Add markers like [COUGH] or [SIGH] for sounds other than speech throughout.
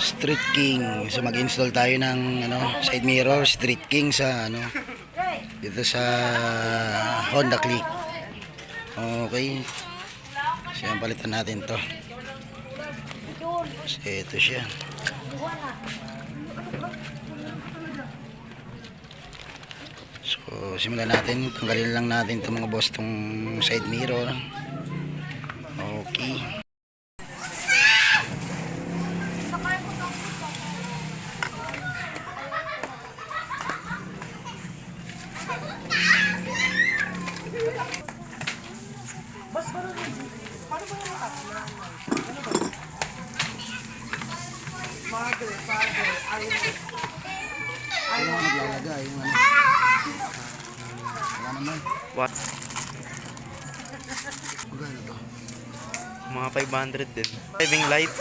Street King. So mag-install tayo ng ano, side mirror Street King sa ano dito sa Honda Click. Okay. So yan, palitan natin to. So ito siya. So simulan natin. Tanggalin lang natin itong mga boss tong side mirror. Ano ang naglalagay? Yung ano? Naman. What? Magkano to? Mga 500 din. Driving light.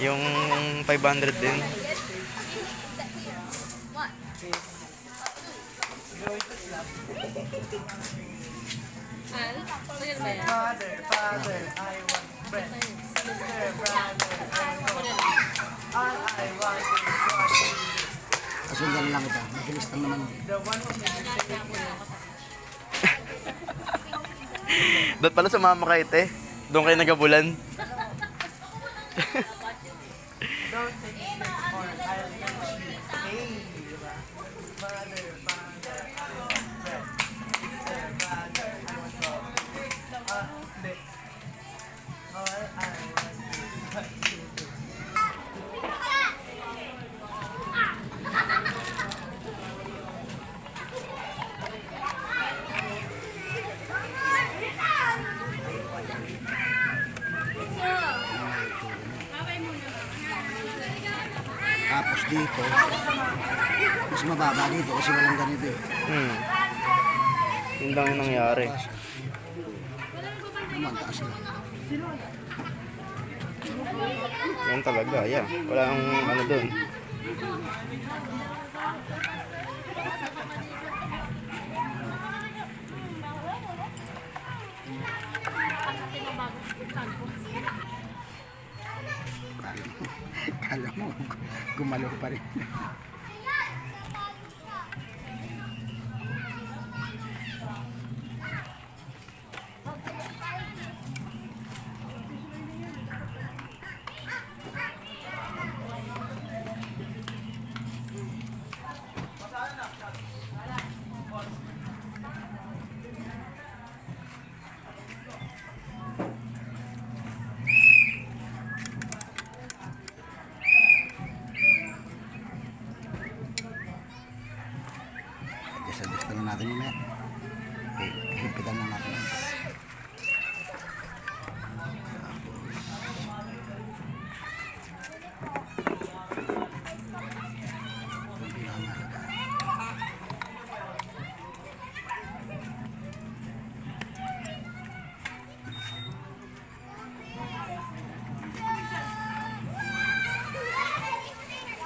Yung 500 din. Kasundan lang kita. Mabilis lang naman. Doon pala sumama kayo, te. Doon kayo nagabulan. [LAUGHS] Tapos dito, mas mababa dito kasi walang ganito eh. Hmm. Yun lang yung nangyari. Naman, taas na. Yan talaga, yeah. Wala ang ano doon. Kala [LAUGHS] como a los parejos. Lang natin mamaya. Okay, hipitan lang natin.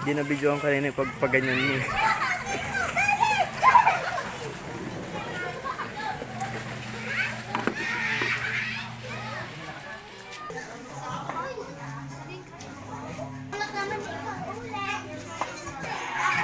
Hindi na video ang kanina pag pag ganyan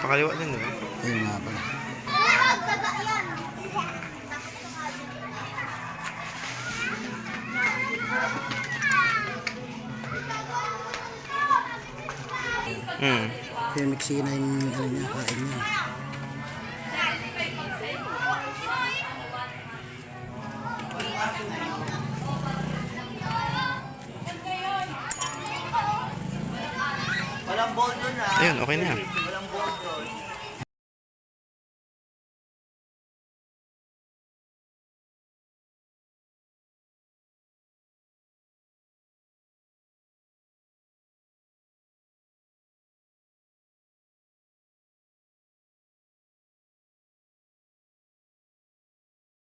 Pakaliwa din, di ba? Ayun nga pala. Hmm. Yung mixi na yung ano niya, kain niya. Ayun, okay na yan.